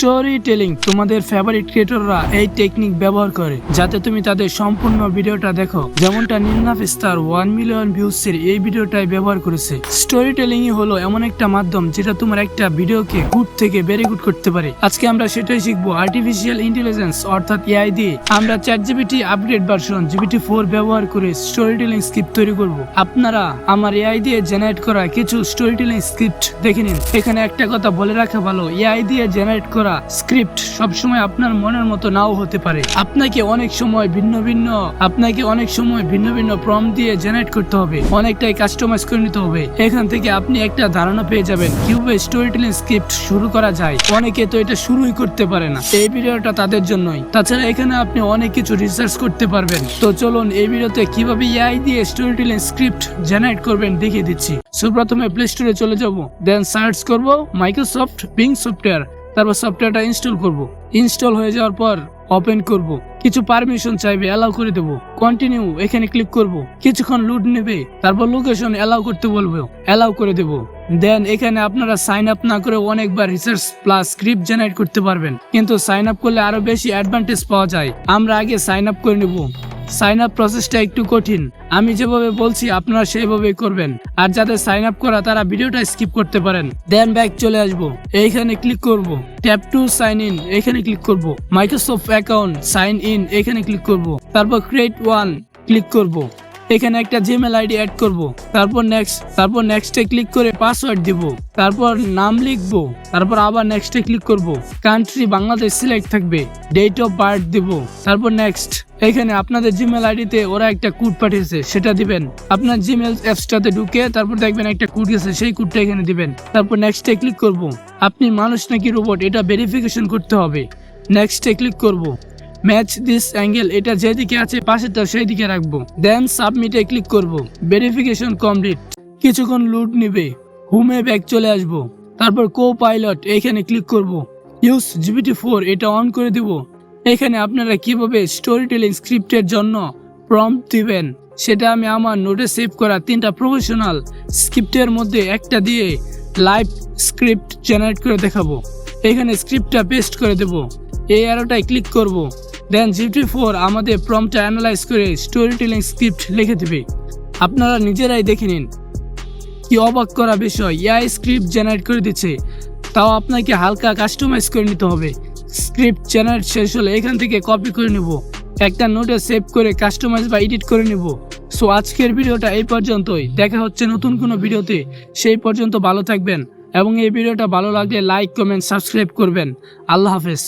Story telling তোমাদের favourite ক্রিয়েটররা এই টেকনিক ব্যবহার করে, যাতে তুমি তাদের সম্পূর্ণ ভিডিওটা দেখো। যেমনটা নিন্না স্টার ওয়ান মিলিয়ন ভিউসের এই ভিডিওটাই ব্যবহার করেছে। স্টোরি টেলিং হলো এমন একটা মাধ্যম যেটা তোমার একটা ভিডিওকে গুড থেকে ভেরি গুড করতে পারে। আজকে আমরা সেটাই শিখব আর্টিফিশিয়াল ইন্টেলিজেন্স অর্থাৎ এআই দিয়ে। আমরা chat GPT update version GPT four ব্যবহার করে স্টোরি টেলিং স্ক্রিপ্ট তৈরি করব। আপনারা আমার এআই দিয়ে জেনারেট করা কিছু স্টোরি টেলিং স্ক্রিপ্ট দেখে নিন। এখানে একটা কথা বলে রাখা ভালো এআই দিয়ে জেনারেট করা স্ক্রিপ্ট সবসময় আপনার মনের মতো নাও হতে পারে। আপনাকে অনেক সময় ভিন্ন ভিন্ন, আপনাকে অনেক সময় ভিন্ন ভিন্ন প্রম দিয়ে জেনারেট করতে হবে। অনেকটাই কাস্টমাইজ করে নিতে হবে। এখান থেকে আপনি একটা ধারণা পেয়ে যাবেন কীভাবে স্টোরি টেলিং স্ক্রিপ্ট শুরু করা যায়। অনেকে তো এটা শুরুই করতে পারে না। এই ভিডিওটা তাদের জন্যই। তাছাড়া এখানে আপনি অনেক কিছু রিসার্চ করতে পারবেন। তো চলুন এই ভিডিওতে কীভাবে এআই দিয়ে স্টোরি টেলিং স্ক্রিপ্ট জেনারেট করবেন দেখিয়ে দিচ্ছি। সো প্রথমে প্লে স্টোরে চলে যাব। দেন সার্চ করব মাইক্রোসফট বিং সফটওয়্যার তারপর সফটওয়্যারটা ইনস্টল করব। ইনস্টল হয়ে যাওয়ার পর ওপেন করব। কিছু পারমিশন চাইবে অ্যালাউ করে দেব। কন্টিনিউ এখানে ক্লিক করব। কিছুক্ষণ লুট নেবে, তারপর লোকেশন অ্যালাউ করতে বলব। অ্যালাউ করে দেব। দেন এখানে আপনারা সাইন আপ না করে অনেকবার রিসার্চ প্লাস স্ক্রিপ্ট জেনারেট করতে পারবেন। কিন্তু সাইন আপ করলে আরও বেশি অ্যাডভান্টেজ পাওয়া যায়। আমরা আগে সাইন আপ করে নেব। সাইন আপ প্রসেসটা একটু কঠিন। আমি যেভাবে বলছি, আপনারা সেইভাবেই করবেন। আর যাদের সাইন আপ করা, তারা ভিডিওটা স্কিপ করতে পারেন। দেন ব্যাক চলে আসব। এইখানে ক্লিক করব। ট্যাপ টু সাইন ইন, এখানে ক্লিক করব। মাইক্রোসফট অ্যাকাউন্ট, সাইন ইন, এখানে ক্লিক করব। তারপর ক্রিয়েট ওয়ান, ক্লিক করব। এখানে একটা জিমেল আইডি অ্যাড করব। তারপর নেক্সট তারপর নেক্সটে ক্লিক করে পাসওয়ার্ড দিব। তারপর নাম লিখব। তারপর আবার নেক্সটে ক্লিক করব। কান্ট্রি বাংলাদেশ সিলেক্ট থাকবে। ডেট অফ বার্থ দিব। তারপর নেক্সট এখানে আপনাদের জিমেল আইডিতে ওরা একটা কোড পাঠিয়েছে, সেটা দিবেন। আপনার জিমেল অ্যাপসটাতে ঢুকে তারপর দেখবেন একটা কোড গেছে, সেই কোডটা এখানে দিবেন। তারপর নেক্সটে ক্লিক করব। আপনি মানুষ নাকি রোবট এটা ভেরিফিকেশন করতে হবে। নেক্সটে ক্লিক করব। ম্যাচ দিস অ্যাঙ্গেল এটা যেদিকে আছে পাশেরটা সেই দিকে রাখব। দেন সাবমিটে ক্লিক করব। ভেরিফিকেশন কমপ্লিট কিছুক্ষণ লুট নিবে। হোমে ব্যাক চলে আসব। তারপর কো পাইলট এখানে ক্লিক করব। ইউজ জিবিটি ফোর এটা অন করে দিব। এখানে আপনারা কীভাবে স্টোরি টেলিং স্ক্রিপ্টের জন্য প্রম্পট দিবেন, সেটা আমি আমার নোটে সেভ করা তিনটা প্রফেশনাল স্ক্রিপ্টের মধ্যে একটা দিয়ে লাইভ স্ক্রিপ্ট জেনারেট করে দেখাবো। এখানে স্ক্রিপ্টটা পেস্ট করে দেব। এই অ্যারোটায় ক্লিক করব। দেন জিপটি ফোর আমাদের প্রম্পটা অ্যানালাইজ করে স্টোরি টেলিং স্ক্রিপ্ট লিখে দেবে। আপনারা নিজেরাই দেখে নিন। কি অবাক করা বিষয় ইয়াই স্ক্রিপ্ট জেনারেট করে দিচ্ছে। তাও আপনাকে হালকা কাস্টমাইজ করে নিতে হবে। স্ক্রিপ্ট জেনারেট শেষ হলে এখান থেকে কপি করে নেব। একটা নোটে সেভ করে কাস্টমাইজ বা এডিট করে নেব। সো আজকের ভিডিওটা এই পর্যন্তই। দেখা হচ্ছে নতুন কোনো ভিডিওতে। সেই পর্যন্ত ভালো থাকবেন এবং এই ভিডিওটা ভালো লাগলে লাইক কমেন্ট সাবস্ক্রাইব করবেন। আল্লাহ হাফেজ।